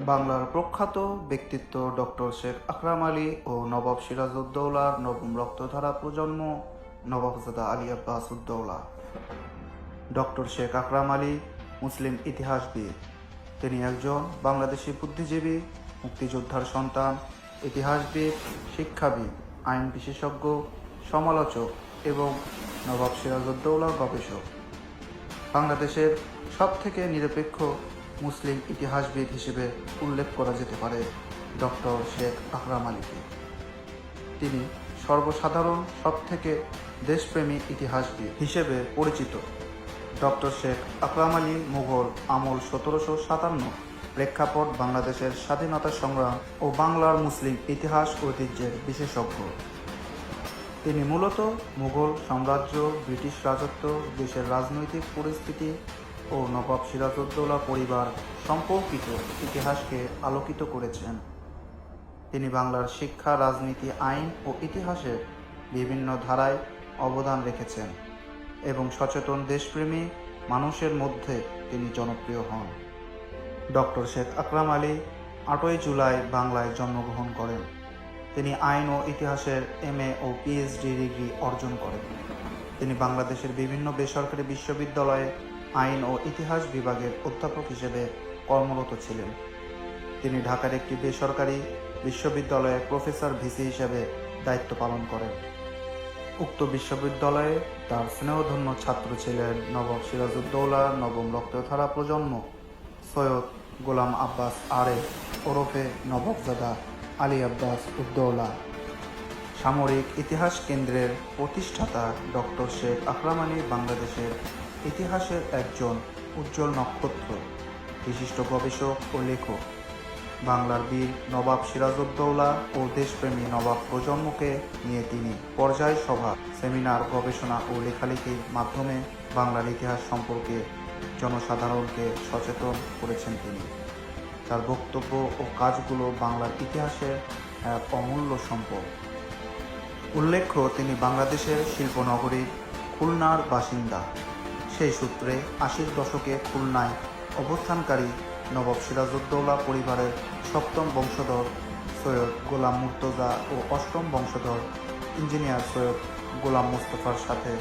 বাংলার প্রখ্যাত ব্যক্তিত্ব ডক্টর শেখ আকরাম আলী ও নবাব সিরাজউদ্দৌলার নবম রক্তধারা প্রজন্ম নবাবজাদা আলী আব্বাস উদ্দৌলা। ডক্টর শেখ আকরাম আলী মুসলিম ইতিহাসবিদ। তিনি একজন বাংলাদেশি বুদ্ধিজীবী, মুক্তিযোদ্ধার সন্তান, ইতিহাসবিদ, শিক্ষাবিদ, আইন বিশেষজ্ঞ, সমালোচক এবং নবাব সিরাজউদ্দৌলার গবেষক। বাংলাদেশের সবথেকে নিরপেক্ষ মুসলিম ইতিহাসবিদ হিসেবে উল্লেখ করা যেতে পারে ডক্টর শেখ আকরাম আলীকে। তিনি সর্বসাধারণ, সবথেকে দেশপ্রেমী ইতিহাসবিদ হিসেবে পরিচিত। ডক্টর শেখ আকরাম আলী মুঘল আমল সতেরোশো সাতান্ন, প্রেক্ষাপট বাংলাদেশের স্বাধীনতা সংগ্রাম ও বাংলার মুসলিম ইতিহাস ঐতিহ্যের বিশেষজ্ঞ। তিনি মূলত মুঘল সাম্রাজ্য, ব্রিটিশ রাজত্ব, দেশের রাজনৈতিক পরিস্থিতি ও নবাব সিরাজউদ্দৌলা পরিবার সম্পর্কিত ইতিহাসকে আলোকিত করেছেন। তিনি বাংলার শিক্ষা, রাজনীতি, আইন ও ইতিহাসের বিভিন্ন ধারায় অবদান রেখেছেন এবং সচেতন দেশপ্রেমী মানুষের মধ্যে তিনি জনপ্রিয় হন। ডক্টর শেখ আকরাম আলী আটই জুলাই বাংলায় জন্মগ্রহণ করেন। তিনি আইন ও ইতিহাসের এম এ ও পিএইচডি ডিগ্রি অর্জন করেন। তিনি বাংলাদেশের বিভিন্ন বেসরকারি বিশ্ববিদ্যালয়ে আইন ও ইতিহাস বিভাগের অধ্যাপক হিসেবে কর্মরত ছিলেন। তিনি ঢাকার একটি বেসরকারি বিশ্ববিদ্যালয়ে প্রফেসর ভিসি হিসেবে দায়িত্ব পালন করেন। উক্ত বিশ্ববিদ্যালয়ে তার স্নেহধন্য ছাত্র ছিলেন নবাব সিরাজউদ্দৌলা, নবম রক্তধারা প্রজন্ম, সৈয়দ গোলাম আব্বাস আরে, ওরফে নবাবজাদা আলী আব্বাস উদ্দৌলা। সামরিক ইতিহাস কেন্দ্রের প্রতিষ্ঠাতা ডক্টর শেখ আকরাম আলী বাংলাদেশের ইতিহাসের একজন উজ্জ্বল নক্ষত্র, বিশিষ্ট গবেষক ও লেখক। বাংলার বীর নবাব সিরাজউদ্দৌলা ও দেশপ্রেমী নবাব প্রজন্মকে নিয়ে তিনি পর্যায় সভা, সেমিনার, গবেষণা ও লেখালেখির মাধ্যমে বাংলার ইতিহাস সম্পর্কে জনসাধারণকে সচেতন করেছেন তিনি। তার বক্তব্য ও কাজগুলো বাংলার ইতিহাসের এক অমূল্য সম্পদ। উল্লেখ্য, তিনি বাংলাদেশের শিল্পনগরী খুলনার বাসিন্দা। সেই সূত্রে আশির দশকে খুলনায় অবস্থানকারী নবাব সিরাজউদ্দৌলা পরিবারের সপ্তম বংশধর সৈয়দ গোলাম মুর্তজা ও অষ্টম বংশধর ইঞ্জিনিয়ার সৈয়দ গোলাম মোস্তফার সাথে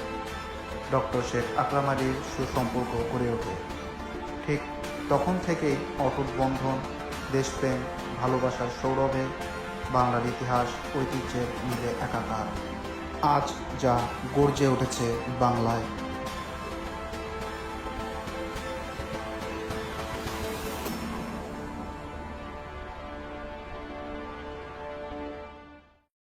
ডক্টর শেখ আকরাম আলীর সুসম্পর্ক গড়ে ওঠে। ঠিক তখন থেকেই অটুট বন্ধন, দেশপ্রেম, ভালোবাসার সৌরভে বাংলার ইতিহাস, ঐতিহ্যের মিলে একাকার। আজ যা গর্জে উঠেছে বাংলায়।